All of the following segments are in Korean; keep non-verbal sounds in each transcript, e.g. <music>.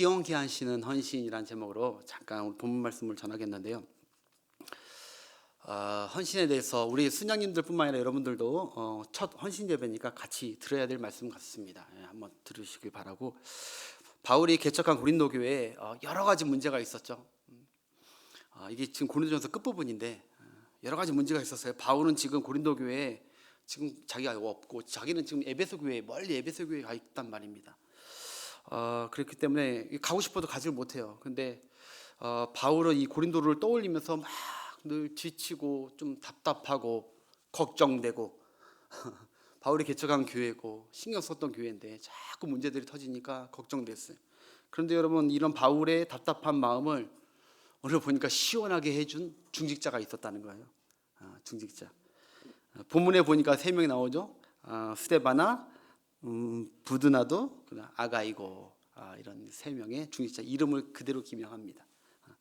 시원케 하시는 헌신이란 제목으로 잠깐 본문 말씀을 전하겠는데요. 어, 헌신에 대해서 우리 순장님들뿐만 아니라 여러분들도 어, 첫 헌신 예배니까 같이 들어야 될 말씀 같습니다. 예, 한번 들으시길 바라고 바울이 개척한 고린도 교회에 어, 여러 가지 문제가 있었죠. 음, 어, 이게 지금 고린도전서 끝 부분인데 어, 여러 가지 문제가 있었어요. 바울은 지금 고린도 교회에 지금 자기가 없고 자기는 지금 에베소 교회 멀리 에베소 교회에 가 있단 말입니다. 어, 그렇기 때문에 가고 싶어도 가지를 못해요. 근데 어, 바울은 이 고린도를 떠올리면서 막 늘 지치고 좀 답답하고 걱정되고 <laughs> 바울이 개척한 교회고 신경 썼던 교회인데 자꾸 문제들이 터지니까 걱정됐어요. 그런데 여러분 이런 바울의 답답한 마음을 오늘 보니까 시원하게 해준 중직자가 있었다는 거예요. 아, 중직자. 아, 본문에 보니까 세 명이 나오죠. 아, 스테바나, 음, 부드나도, 아가이고 아, 이런 세 명의 중직자 이름을 그대로 기명합니다. 아,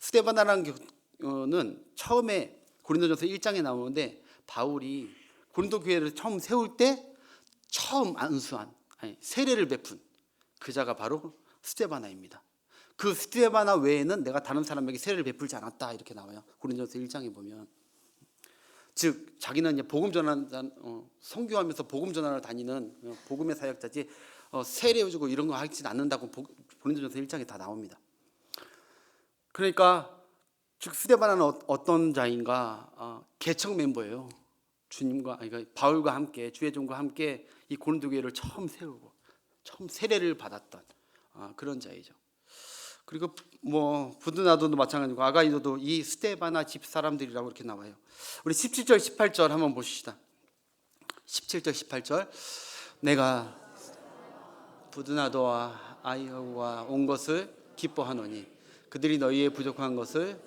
스테바나라는 는 처음에 고린도전서 1장에 나오는데 바울이 고린도 교회를 처음 세울 때 처음 안수한 아니, 세례를 베푼 그 자가 바로 스테바나입니다. 그 스테바나 외에는 내가 다른 사람에게 세례를 베풀지 않았다 이렇게 나와요. 고린도전서 1장에 보면 즉 자기는 복음 전환 어, 성교하면서 복음 전환을 다니는 어, 복음의 사역자지 어, 세례 주고 이런 거 하진 않는다고 고린도전서 1장에 다 나옵니다. 그러니까 즉 스데바나는 어, 어떤 자인가 어, 개척 멤버예요. 주님과 그러니까 바울과 함께 주의 종과 함께 이 고린도 교회를 처음 세우고 처음 세례를 받았던 어, 그런 자이죠. 그리고 뭐 부드나도도 마찬가지고 아가이도도 이 스테바나 집 사람들이라고 이렇게 나와요. 우리 17절 18절 한번 보시다. 17절 18절 내가 부드나도와 아이오와 온 것을 기뻐하노니 그들이 너희의 부족한 것을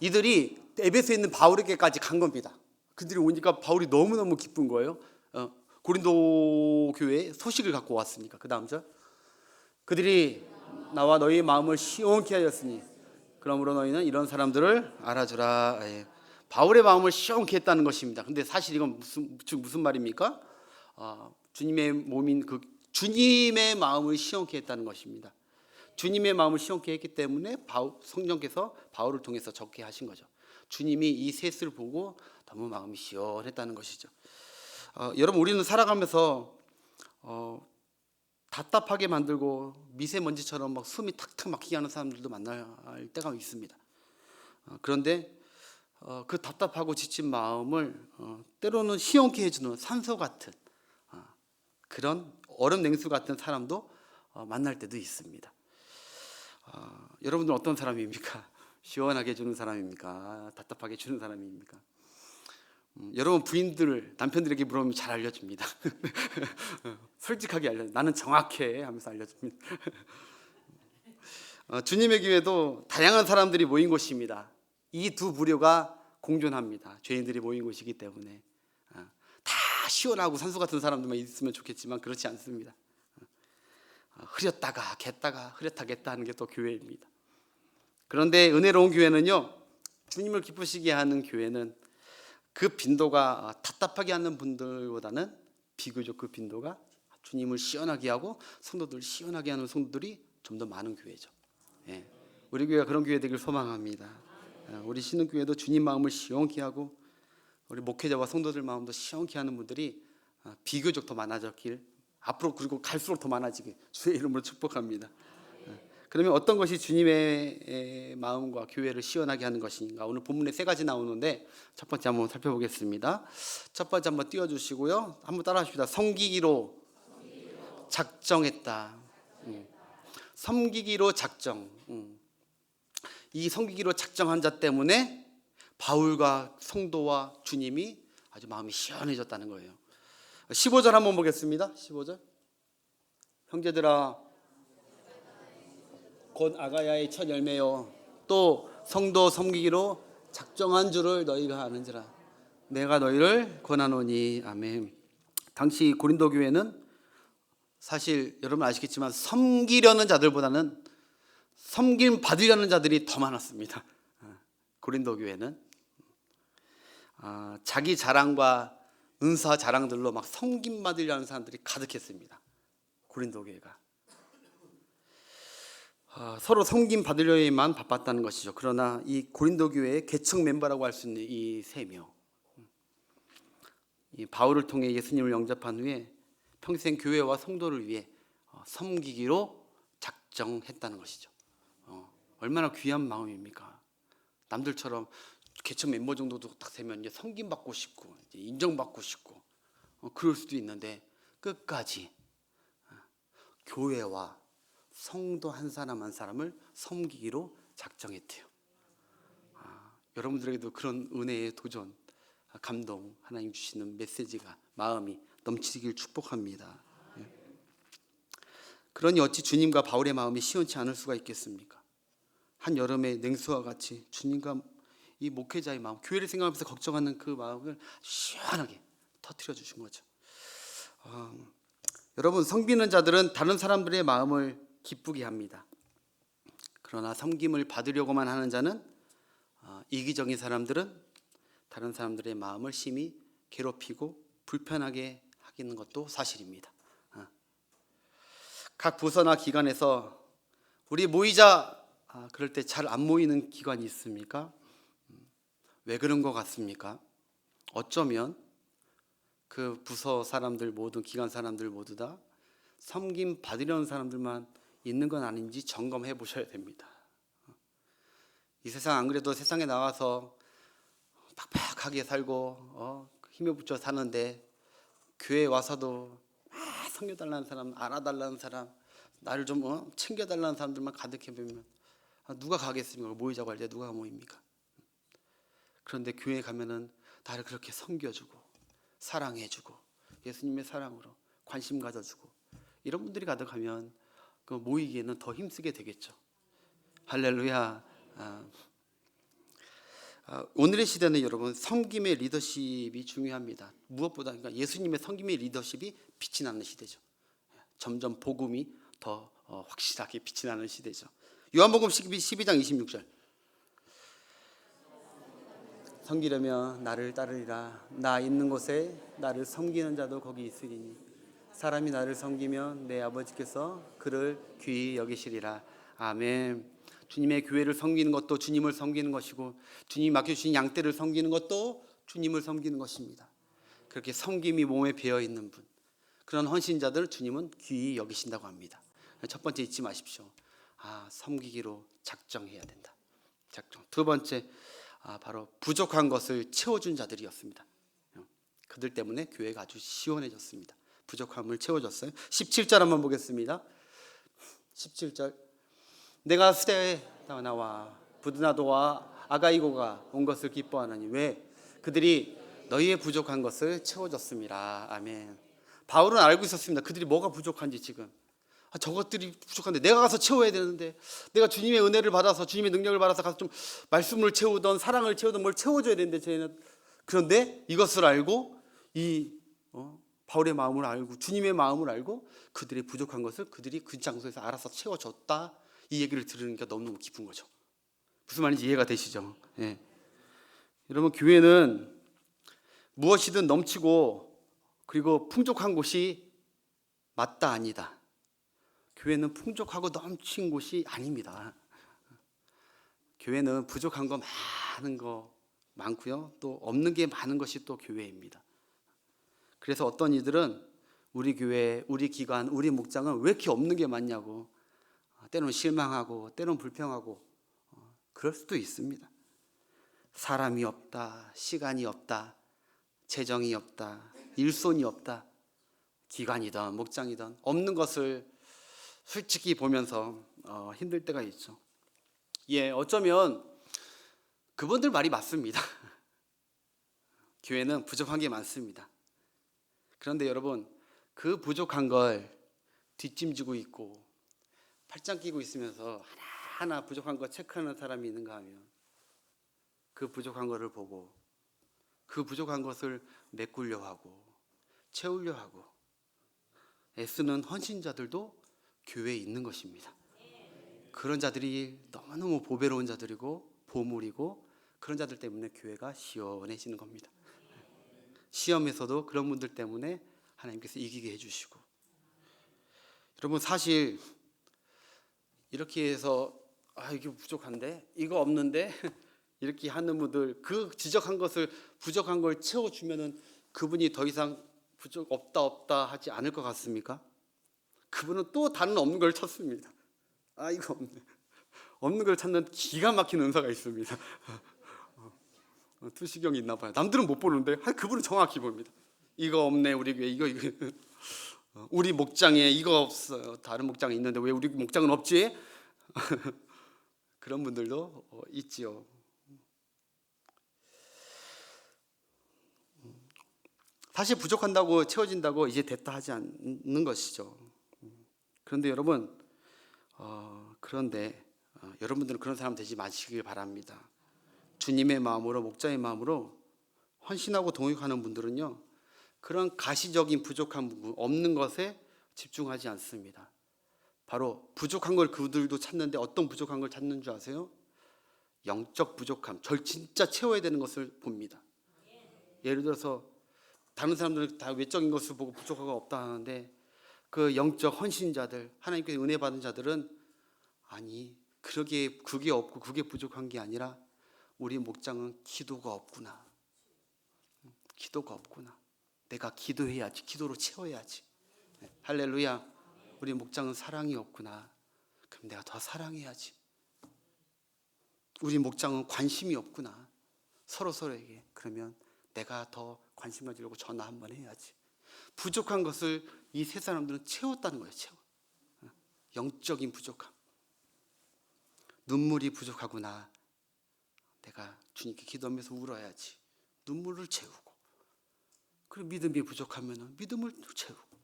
이들이 에베소에 있는 바울에게까지 간 겁니다. 그들이 오니까 바울이 너무너무 기쁜 거예요. 어, 고린도 교회에 소식을 갖고 왔으니까. 그 다음 절. 그들이 나와 너희 마음을 시원케 하였으니 그러므로 너희는 이런 사람들을 알아주라. 예. 바울의 마음을 시원케 했다는 것입니다. 근데 사실 이건 무슨 무슨 말입니까? 어, 주님의 몸인 그 주님의 마음을 시원케 했다는 것입니다. 주님의 마음을 시원케 했기 때문에 바울, 성령께서 바울을 통해서 적게 하신 거죠. 주님이 이 셋을 보고 너무 마음이 시원했다는 것이죠. 어, 여러분 우리는 살아가면서 어, 답답하게 만들고 미세먼지처럼 막 숨이 탁탁 막히게 하는 사람들도 만날 때가 있습니다. 어, 그런데 어, 그 답답하고 지친 마음을 어, 때로는 시원케 해주는 산소 같은 어, 그런 얼음 냉수 같은 사람도 어, 만날 때도 있습니다. 어, 여러분들 어떤 사람입니까? <laughs> 시원하게 주는 사람입니까? 답답하게 주는 사람입니까? 음, 여러분 부인들 남편들에게 물어보면 잘 알려줍니다. <laughs> 솔직하게 알려. 나는 정확해 하면서 알려줍니다. 어, 주님의 교회도 다양한 사람들이 모인 곳입니다. 이 두 부류가 공존합니다. 죄인들이 모인 곳이기 때문에 어, 다 시원하고 산소 같은 사람들만 있으면 좋겠지만 그렇지 않습니다. 어, 흐렸다가 겠다가 흐렸다 겠다 하는 게 또 교회입니다. 그런데 은혜로운 교회는요. 주님을 기쁘시게 하는 교회는 그 빈도가 답답하게 하는 분들보다는 비교적 그 빈도가 주님을 시원하게 하고 성도들 시원하게 하는 성도들이 좀 더 많은 교회죠. 예. 우리 교회가 그런 교회 되길 소망합니다. 예, 우리 신흥교회도 주님 마음을 시원케 하고 우리 목회자와 성도들 마음도 시원케 하는 분들이 어, 비교적 더 많아졌길 앞으로 그리고 갈수록 더 많아지게 주의 이름으로 축복합니다. 그러면 어떤 것이 주님의 마음과 교회를 시원하게 하는 것인가? 오늘 본문에 세 가지 나오는데 첫 번째 한번 살펴보겠습니다. 첫 번째 한번 띄워 주시고요. 한번 따라 하십시다. 섬기기로 작정했다. 음. 섬기기로 작정. 음. 이 섬기기로 작정한 자 때문에 바울과 성도와 주님이 아주 마음이 시원해졌다는 거예요. 15절 한번 보겠습니다. 15절. 형제들아 곧 아가야의 첫 열매요 또 성도 섬기기로 작정한 줄을 너희가 아는지라 내가 너희를 권하노니 아멘. 당시 고린도 교회는 사실 여러분 아시겠지만 섬기려는 자들보다는 섬김 받으려는 자들이 더 많았습니다. 고린도 교회는 아, 자기 자랑과 은사 자랑들로 막 섬김 받으려는 사람들이 가득했습니다. 고린도 교회가. 아, 서로 섬김 받으려야만 바빴다는 것이죠. 그러나 이 고린도 교회의 개척 멤버라고 할 수 있는 이 세 명, 이 바울을 통해 예수님을 영접한 후에 평생 교회와 성도를 위해 어, 섬기기로 작정했다는 것이죠. 어, 얼마나 귀한 마음입니까? 남들처럼 개척 멤버 정도도 딱 되면 이제 섬김 받고 싶고 인정받고 싶고 어, 그럴 수도 있는데 끝까지 어, 교회와 성도 한 사람 한 사람을 섬기기로 작정했대요. 아, 여러분들에게도 그런 은혜의 도전, 아, 감동, 하나님 주시는 메시지가 마음이 넘치길 축복합니다. 예. 그러니 어찌 주님과 바울의 마음이 시원치 않을 수가 있겠습니까? 한 여름의 냉수와 같이 주님과 이 목회자의 마음, 교회를 생각하면서 걱정하는 그 마음을 시원하게 터뜨려 주신 거죠. 어, 여러분 섬기는 자들은 다른 사람들의 마음을 기쁘게 합니다. 그러나 섬김을 받으려고만 하는 자는 어, 이기적인 사람들은 다른 사람들의 마음을 심히 괴롭히고 불편하게 하기는 것도 사실입니다. 어. 각 부서나 기관에서 우리 모이자 아, 그럴 때 잘 안 모이는 기관이 있습니까? 음, 왜 그런 것 같습니까? 어쩌면 그 부서 사람들 모두 기관 사람들 모두 다 섬김 받으려는 사람들만 있는 건 아닌지 점검해 보셔야 됩니다. 이 세상 안 그래도 세상에 나와서 팍팍하게 살고 어, 힘에 붙여 사는데 교회 와서도 아, 섬겨달라는 사람, 알아달라는 사람, 나를 좀 어, 챙겨 달라는 사람들만 가득해 보면 아, 누가 가겠습니까? 모이자고 할 때 누가 모입니까? 그런데 교회 가면은 나를 그렇게 섬겨주고 사랑해주고 예수님의 사랑으로 관심 가져주고 이런 분들이 가득하면 그 모이기에는 더 힘쓰게 되겠죠. 할렐루야. 아, 아, 오늘의 시대는 여러분 섬김의 리더십이 중요합니다. 무엇보다 그러니까 예수님의 섬김의 리더십이 빛이 나는 시대죠. 점점 복음이 더 어, 확실하게 빛이 나는 시대죠. 요한복음 12장 26절. 섬기려면 나를 따르리라. 나 있는 곳에 나를 섬기는 자도 거기 있으리니 사람이 나를 섬기면 내 아버지께서 그를 귀히 여기시리라. 아멘. 주님의 교회를 섬기는 것도 주님을 섬기는 것이고 주님이 맡겨주신 양떼를 섬기는 것도 주님을 섬기는 것입니다. 그렇게 섬김이 몸에 배어 있는 분 그런 헌신자들 주님은 귀히 여기신다고 합니다. 첫 번째 잊지 마십시오. 아 섬기기로 작정해야 된다. 작정. 두 번째 아, 바로 부족한 것을 채워준 자들이었습니다. 그들 때문에 교회가 아주 시원해졌습니다. 부족함을 채워줬어요. 17절 한번 보겠습니다. 17절 내가 스테에 나와 부드나도와 아가이고가 온 것을 기뻐하나니 왜 그들이 너희의 부족한 것을 채워줬습니다. 아멘. 바울은 알고 있었습니다. 그들이 뭐가 부족한지 지금 아, 저것들이 부족한데 내가 가서 채워야 되는데 내가 주님의 은혜를 받아서 주님의 능력을 받아서 가서 좀 말씀을 채우던 사랑을 채우던 뭘 채워줘야 되는데 저희는 그런데 이것을 알고 이 어, 바울의 마음을 알고 주님의 마음을 알고 그들의 부족한 것을 그들이 그 장소에서 알아서 채워줬다 이 얘기를 들으니까 너무너무 기쁜 거죠. 무슨 말인지 이해가 되시죠? 예. 여러분 교회는 무엇이든 넘치고 그리고 풍족한 곳이 맞다 아니다. 교회는 풍족하고 넘친 곳이 아닙니다. 교회는 부족한 거 많은 거 많고요. 또 없는 게 많은 것이 또 교회입니다. 그래서 어떤 이들은 우리 교회, 우리 기관, 우리 목장은 왜 이렇게 없는 게 많냐고 때로는 실망하고 때로는 불평하고 어, 그럴 수도 있습니다. 사람이 없다, 시간이 없다, 재정이 없다, 일손이 없다, 기관이든 목장이든 없는 것을 솔직히 보면서 어, 힘들 때가 있죠. 예, 어쩌면 그분들 말이 맞습니다. <laughs> 교회는 부족한 게 많습니다. 그런데 여러분, 그 부족한 걸 뒷짐지고 있고 팔짱 끼고 있으면서 하나하나 부족한 거 체크하는 사람이 있는가 하면 그 부족한 거를 보고 그 부족한 것을 메꾸려 하고 채우려 하고 애쓰는 헌신자들도 교회에 있는 것입니다. 그런 자들이 너무너무 보배로운 자들이고 보물이고 그런 자들 때문에 교회가 시원해지는 겁니다. 시험에서도 그런 분들 때문에 하나님께서 이기게 해주시고 여러분 사실 이렇게 해서 아 이게 부족한데 이거 없는데 <laughs> 이렇게 하는 분들 그 지적한 것을 부족한 걸 채워 주면은 그분이 더 이상 부족 없다 없다 하지 않을 것 같습니까? 그분은 또 다른 없는 걸 찾습니다. 아 이거 없네. 없는 걸 찾는 기가 막힌 은사가 있습니다. <laughs> 어, 투시경이 있나 봐요. 남들은 못 보는데 아, 그분은 정확히 봅니다. 이거 없네 우리 교회 이거 이거 어, 우리 목장에 이거 없어요. 다른 목장에 있는데 왜 우리 목장은 없지? <laughs> 그런 분들도 어, 있지요. 사실 부족한다고 채워진다고 이제 됐다 하지 않는 것이죠. 그런데 여러분, 어, 그런데 어, 여러분들은 그런 사람 되지 마시길 바랍니다. 주님의 마음으로 목자의 마음으로 헌신하고 동역하는 분들은요 그런 가시적인 부족한 부분 없는 것에 집중하지 않습니다. 바로 부족한 걸 그들도 찾는데 어떤 부족한 걸 찾는 줄 아세요? 영적 부족함, 절 진짜 채워야 되는 것을 봅니다. 예를 들어서 다른 사람들은 다 외적인 것을 보고 부족하고 없다 하는데 그 영적 헌신자들, 하나님께 은혜 받은 자들은 아니 그러게 그게 없고 그게 부족한 게 아니라 우리 목장은 기도가 없구나. 기도가 없구나. 내가 기도해야지. 기도로 채워야지. 네, 할렐루야. 우리 목장은 사랑이 없구나. 그럼 내가 더 사랑해야지. 우리 목장은 관심이 없구나. 서로 서로에게. 그러면 내가 더 관심 가지려고 전화 한 번 해야지. 부족한 것을 이 세 사람들은 채웠다는 거예요. 채워. 영적인 부족함. 눈물이 부족하구나. 내가 주님께 기도하면서 울어야지. 눈물을 채우고. 그리고 믿음이 부족하면 믿음을 채우고.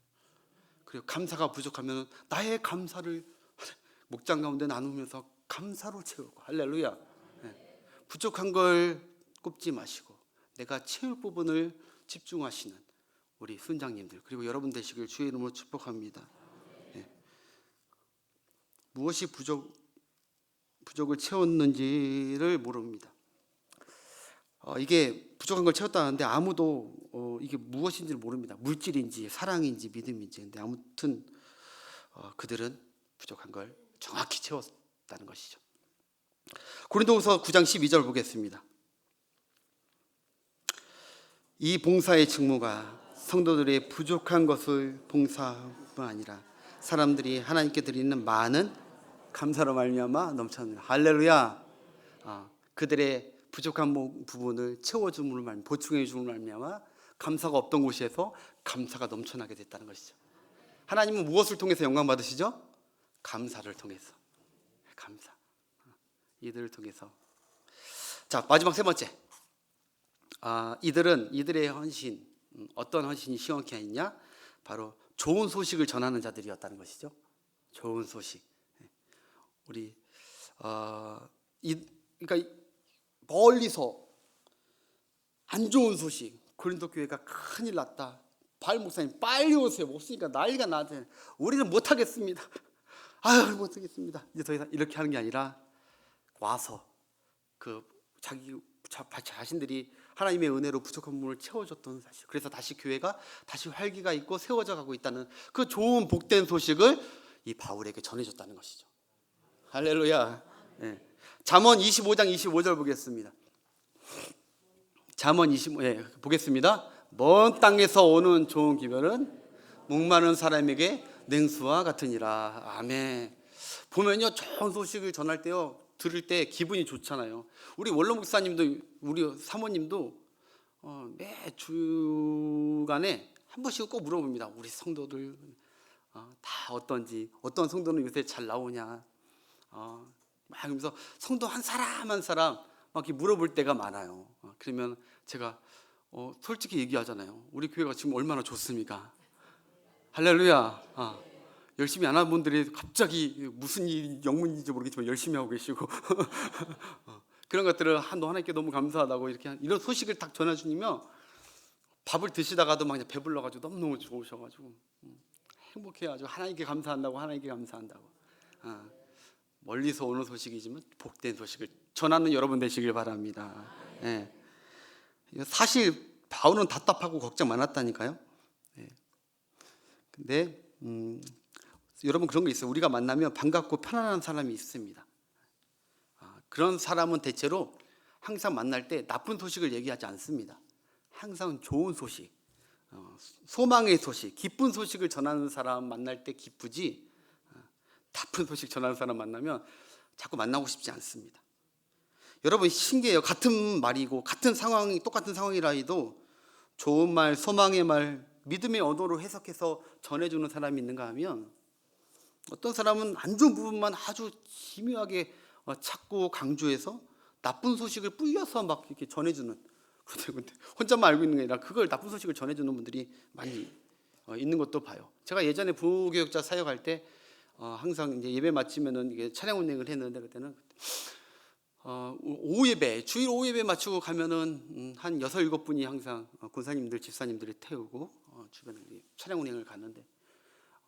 그리고 감사가 부족하면 나의 감사를 <laughs> 목장 가운데 나누면서 감사로 채우고. 할렐루야. 네. 부족한 걸 꼽지 마시고 내가 채울 부분을 집중하시는 우리 순장님들 그리고 여러분 되시길 주의 이름으로 축복합니다. 네. 무엇이 부족 부족을 채웠는지를 모릅니다. 어, 이게 부족한 걸 채웠다는데 아무도 어, 이게 무엇인지를 모릅니다. 물질인지 사랑인지 믿음인지. 근데 아무튼 어, 그들은 부족한 걸 정확히 채웠다는 것이죠. 고린도후서 9장 12절 보겠습니다. 이 봉사의 직무가 성도들의 부족한 것을 봉사뿐 아니라 사람들이 하나님께 드리는 많은 감사로 말미암아 넘쳐는 할렐루야. 아, 그들의 부족한 부- 부분을 채워줌으로 말 보충해 줌으로 말미암아 감사가 없던 곳에서 감사가 넘쳐나게 됐다는 것이죠. 하나님은 무엇을 통해서 영광 받으시죠? 감사를 통해서. 감사. 이들을 통해서. 자 마지막 세 번째. 아 이들은 이들의 헌신 음, 어떤 헌신이 시원케 있냐? 바로 좋은 소식을 전하는 자들이었다는 것이죠. 좋은 소식. 우리 어 이 그러니까 멀리서 안 좋은 소식 고린도 교회가 큰일 났다. 발 목사님 빨리 오세요. 없으니까 난리가 나한테 우리는 못 하겠습니다. <laughs> 아유 못 하겠습니다. 이제 더 이상 이렇게 하는 게 아니라 와서 그 자기 자, 자신들이 하나님의 은혜로 부족한 부분을 채워줬던 사실. 그래서 다시 교회가 다시 활기가 있고 세워져 가고 있다는 그 좋은 복된 소식을 이 바울에게 전해줬다는 것이죠. 할렐루야. 예. 잠언 25장 25절 보겠습니다. 잠언 25 예, 보겠습니다. 먼 땅에서 오는 좋은 기별은 목마른 사람에게 냉수와 같으니라. 아멘. 보면요 좋은 소식을 전할 때요 들을 때 기분이 좋잖아요. 우리 원로 목사님도 우리 사모님도 어, 매 주간에 한 번씩 꼭 물어봅니다. 우리 성도들 어, 다 어떤지 어떤 성도는 요새 잘 나오냐. 어, 막 그러면서 성도 한 사람 한 사람 막 이렇게 물어볼 때가 많아요. 어, 그러면 제가 어, 솔직히 얘기하잖아요. 우리 교회가 지금 얼마나 좋습니까? 할렐루야. 아, 열심히 안 하는 분들이 갑자기 무슨 일 영문인지 모르겠지만 열심히 하고 계시고 <laughs> 어, 그런 것들을 한도 하나님께 너무 감사하다고 이렇게 한- 이런 소식을 딱 전해주니면 밥을 드시다가도 막 배불러가지고 너무 너무 좋으셔가지고 음, 행복해가지고 하나님께 감사한다고 하나님께 감사한다고 아, 멀리서 오는 소식이지만 복된 소식을 전하는 여러분 되시길 바랍니다. 예. 사실 바울은 답답하고 걱정 많았다니까요. 예. 근데 음, 여러분 그런 거 있어요. 우리가 만나면 반갑고 편안한 사람이 있습니다. 아, 그런 사람은 대체로 항상 만날 때 나쁜 소식을 얘기하지 않습니다. 항상 좋은 소식, 어, 소망의 소식, 기쁜 소식을 전하는 사람 만날 때 기쁘지 어, 나쁜 소식 전하는 사람 만나면 자꾸 만나고 싶지 않습니다. 여러분 신기해요. 같은 말이고 같은 상황이 똑같은 상황이라 해도 좋은 말, 소망의 말, 믿음의 언어로 해석해서 전해주는 사람이 있는가 하면 어떤 사람은 안 좋은 부분만 아주 기묘하게 어, 찾고 강조해서 나쁜 소식을 뿌려서 막 이렇게 전해주는 근데 혼자만 알고 있는 게 아니라 그걸 나쁜 소식을 전해주는 분들이 많이 어, 있는 것도 봐요. 제가 예전에 부교육자 사역할 때 어, 항상 이제 예배 마치면은 이게 차량 운행을 했는데 그때는 어, 오후 예배 주일 오후 예배 마치고 가면은 음, 한 여섯 일곱 분이 항상 어, 군사님들 집사님들이 태우고 어, 주변에 차량 운행을 갔는데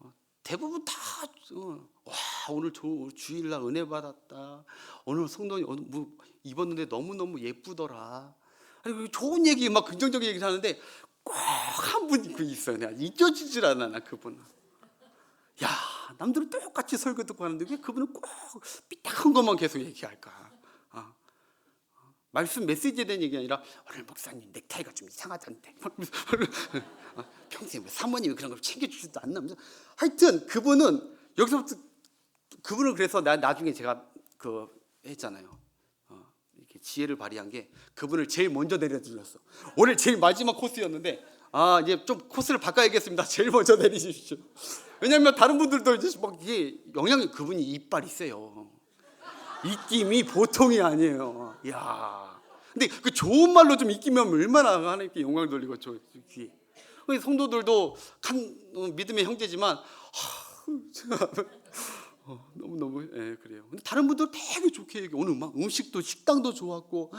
어, 대부분 다 어, 와, 오늘 조, 주일날 은혜 받았다. 오늘 성도님 오늘 뭐 입었는데 너무 너무 예쁘더라. 아니 그 좋은 얘기 막 긍정적인 얘기를 하는데 꼭 한 분이 그 있어요. 내가 잊혀지질 않아 나 그분은. 야 남들은 똑같이 설교 듣고 하는데 왜 그분은 꼭 삐딱한 것만 계속 얘기할까? 아, 말씀 메시지에 대한 얘기 아니라 오늘 목사님 넥타이가 좀 이상하던데. 아, 평소에 왜 사모님이 그런 걸 챙겨주지도 않나 하여튼 그분은 여기서부터 그분을 그래서 나 나중에 제가 그 했잖아요. 어, 이렇게 지혜를 발휘한 게 그분을 제일 먼저 내려드렸어. 오늘 제일 마지막 코스였는데 아 이제 좀 코스를 바꿔야겠습니다 <laughs> 제일 먼저 내리십시오 왜냐하면 다른 분들도 이제 막 이게 영향이 그분이 이빨이 세요 입김이 보통이 아니에요. 야. 근데 그 좋은 말로 좀 입기면 얼마나 하나님께 영광 돌리고 저 귀에. 성도들도 간 어, 믿음의 형제지만 어, 너무 너무 예 그래요. 근데 다른 분들 되게 좋게 얘기. 오늘 막 음식도 식당도 좋았고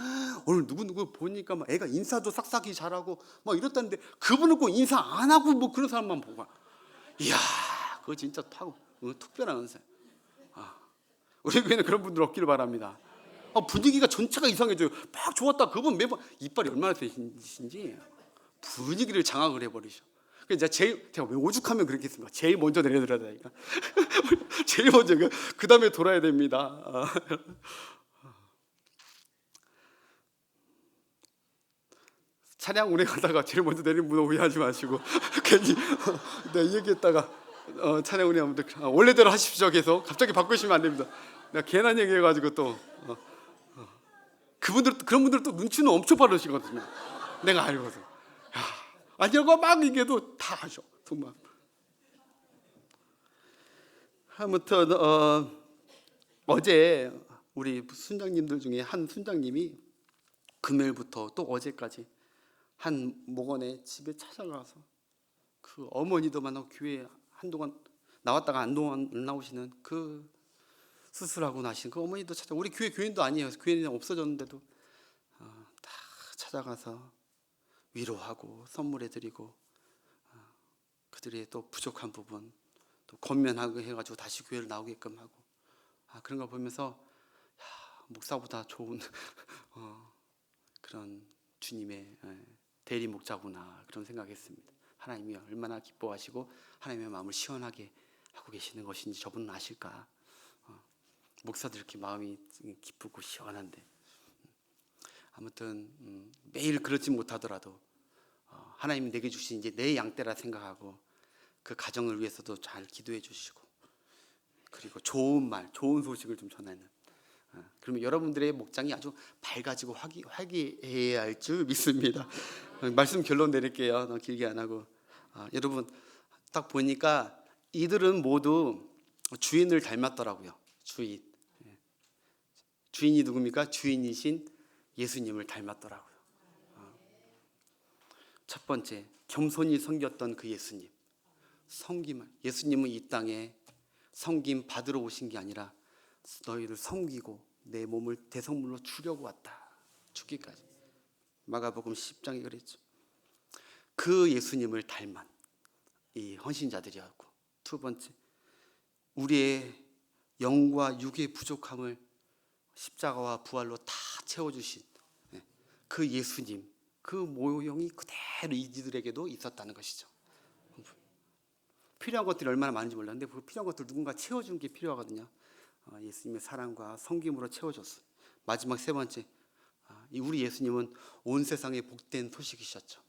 오늘 누구 누구 보니까 막 애가 인사도 싹싹이 잘하고 막 이렇다는데 그분은 꼭 인사 안 하고 뭐 그런 사람만 보고. 이야 그거 진짜 타고 어, 특별한 은사. 우리 교회는 그런 분들 없기를 바랍니다. 아, 분위기가 전체가 이상해져요. 막 좋았다. 그분 매번 이빨이 얼마나 세신지 분위기를 장악을 해버리셔. 그래서 제가 제일 제가 왜 오죽하면 그렇게 했습니까? 제일 먼저 내려드려야 되니까. <laughs> 제일 먼저 그 다음에 돌아야 됩니다. 아. 차량 운행하다가 제일 먼저 내리는 분 오해하지 마시고 <laughs> 괜히 내가 이 얘기했다가 어, 차량 운행하면 아, 원래대로 하십시오 계속 갑자기 바꾸시면 안 됩니다. 내가 괜한 얘기해가지고 또 어, 어. 그분들 그런 분들 또 눈치는 엄청 빠르시거든요. 내가 야, 아니라고 막 얘기해도 다 하셔 정말. 아무튼 어, 어제 우리 순장님들 중에 한 순장님이 금요일부터 또 어제까지 한 목원의 집에 찾아가서 그 어머니도 만나고 교회 한동안 나왔다가 한동안 안 나오시는 그 수술하고 나신 그 어머니도 찾아 우리 교회 교인도 아니에요 교인이 없어졌는데도 어, 다 찾아가서 위로하고 선물해드리고 어, 그들의 또 부족한 부분 또 권면하고 해가지고 다시 교회를 나오게끔 하고 아, 그런 걸 보면서 야, 목사보다 좋은 <laughs> 어, 그런 주님의 예, 대리 목자구나 그런 생각했습니다. 하나님이 얼마나 기뻐하시고 하나님의 마음을 시원하게 하고 계시는 것인지 저분은 아실까? 어, 목사들 이렇게 마음이 기쁘고 시원한데 아무튼 음, 매일 그렇지 못하더라도 어, 하나님이 내게 주신 이제 내 양떼라 생각하고 그 가정을 위해서도 잘 기도해 주시고 그리고 좋은 말, 좋은 소식을 좀 전하는 어, 그러면 여러분들의 목장이 아주 밝아지고 화기, 화기해야 할 줄 믿습니다. 어, 말씀 결론 내릴게요. 너무 길게 안 하고 아, 여러분 딱 보니까 이들은 모두 주인을 닮았더라고요. 주인. 예. 주인이 누굽니까? 주인이신 예수님을 닮았더라고요. 어. 첫 번째 겸손히 섬겼던 그 예수님. 섬김을 예수님은 이 땅에 섬김 받으러 오신 게 아니라 너희를 섬기고 내 몸을 대성물로 주려고 왔다. 죽기까지. 마가복음 10장에 그랬죠. 그 예수님을 닮은 이 헌신자들이었고 두 번째 우리의 영과 육의 부족함을 십자가와 부활로 다 채워주신 예, 그 예수님 그 모형이 그대로 이들에게도 있었다는 것이죠. 필요한 것들이 얼마나 많은지 몰랐는데 그 필요한 것들 누군가 채워주는 게 필요하거든요. 어, 예수님의 사랑과 성김으로 채워줬어. 마지막 세 번째, 아, 이 우리 예수님은 온 세상에 복된 소식이셨죠.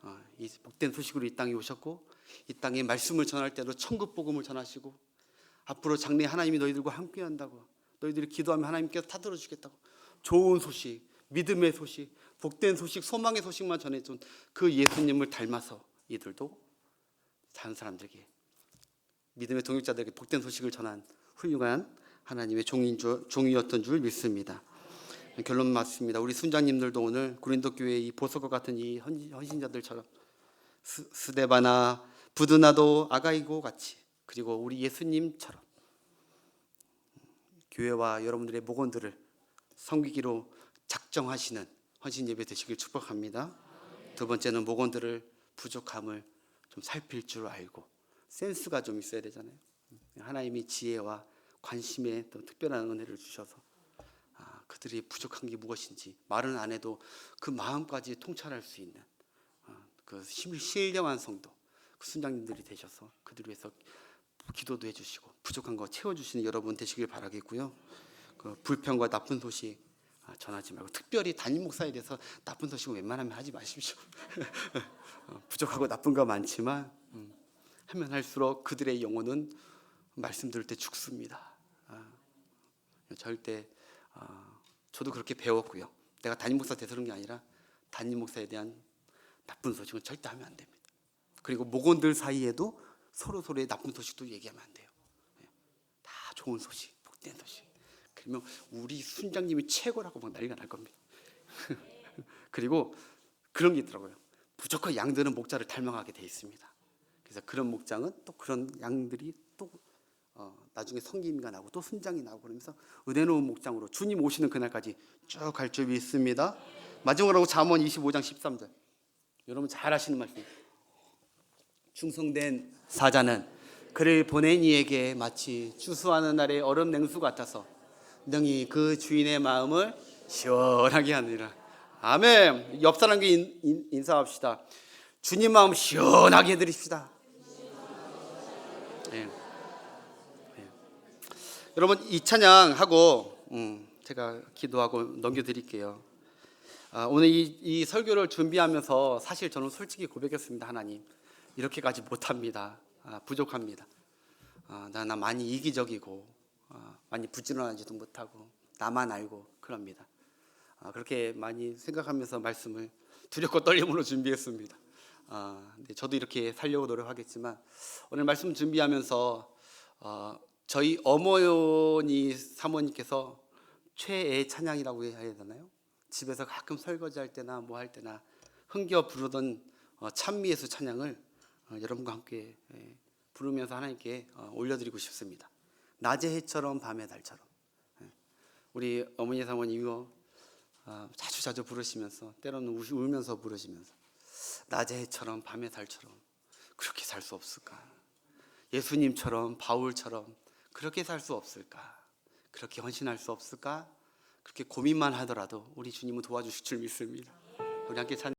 어, 이 복된 소식으로 이 땅에 오셨고 이 땅에 말씀을 전할 때도 천국 복음을 전하시고 앞으로 장래 하나님이 너희들과 함께한다고 너희들이 기도하면 하나님께서 다 들어주겠다고 좋은 소식, 믿음의 소식, 복된 소식, 소망의 소식만 전해준 그 예수님을 닮아서 이들도 다른 사람들에게 믿음의 동역자들에게 복된 소식을 전한 훌륭한 하나님의 종인 줄, 종이었던 줄 믿습니다. 결론 맞습니다. 우리 순장님들도 오늘 고린도 교회 이 보석과 같은 이 헌- 헌신자들처럼 스, 스데바나 부드나도 아가이고 같이 그리고 우리 예수님처럼 교회와 여러분들의 목원들을 섬기기로 작정하시는 헌신 예배 되시길 축복합니다. 두 번째는 목원들을 부족함을 좀 살필 줄 알고 센스가 좀 있어야 되잖아요. 하나님이 지혜와 관심에 또 특별한 은혜를 주셔서 아, 그들이 부족한 게 무엇인지 말은 안 해도 그 마음까지 통찰할 수 있는 아, 그 심- 신령한 성도 그 순장님들이 되셔서 그들 위해서 기도도 해주시고 부족한 거 채워주시는 여러분 되시길 바라겠고요. 그 불평과 나쁜 소식 아, 전하지 말고 특별히 담임 목사에 대해서 나쁜 소식은 웬만하면 하지 마십시오. <laughs> 어, 부족하고 나쁜 거 많지만 음, 하면 할수록 그들의 영혼은 말씀 들을 때 죽습니다. 아, 절대 아, 저도 그렇게 배웠고요. 내가 담임 목사 돼서 그런 게 아니라 담임 목사에 대한 나쁜 소식은 절대 하면 안 됩니다. 그리고 목원들 사이에도 서로 서로의 나쁜 소식도 얘기하면 안 돼요. 예. 다 좋은 소식, 복된 소식. 그러면 우리 순장님이 최고라고 막 난리가 날 겁니다. <laughs> 그리고 그런 게 있더라고요. 무조건 양들은 목자를 닮아가게 돼 있습니다. 그래서 그런 목장은 또 그런 양들이 또 어, 나중에 성김이가 나고 또 순장이 나고 그러면서 은혜로운 목장으로 주님 오시는 그날까지 쭉 갈 줄 믿습니다. 마지막으로 잠언 25장 13절. 여러분 잘 아시는 말씀. 충성된 사자는 그를 보낸 이에게 마치 추수하는 날의 얼음 냉수 같아서 능히 그 주인의 마음을 시원하게 하느니라. 아멘. 옆 인, 인사합시다. 주님 마음 시원하게 해드립시다. 예. 예. 여러분 이 찬양 하고 음, 제가 기도하고 넘겨드릴게요. 아, 오늘 이, 이 설교를 준비하면서 사실 저는 솔직히 고백했습니다 하나님 이렇게까지 못합니다. 아, 부족합니다. 아, 나, 나 많이 이기적이고 아, 많이 부지런하지도 못하고 나만 알고 그럽니다. 아, 그렇게 많이 생각하면서 말씀을 두렵고 떨림으로 준비했습니다. 아, 네, 저도 이렇게 살려고 노력하겠지만 오늘 말씀 준비하면서 어, 저희 어머니 사모님께서 최애 찬양이라고 해야 되나요? 집에서 가끔 설거지할 때나 뭐 할 때나 흥겨 부르던 어, 찬미예수 찬양을 어, 여러분과 함께 예, 부르면서 하나님께 어, 올려드리고 싶습니다. 낮의 해처럼 밤의 달처럼 예. 우리 어머니 사모님이요 어, 자주 자주 부르시면서 때로는 우- 울면서 부르시면서 낮의 해처럼 밤의 달처럼 그렇게 살 수 없을까? 예수님처럼 바울처럼 그렇게 살 수 없을까? 그렇게 헌신할 수 없을까? 그렇게 고민만 하더라도 우리 주님은 도와주실 줄 믿습니다. 우리 함께 찬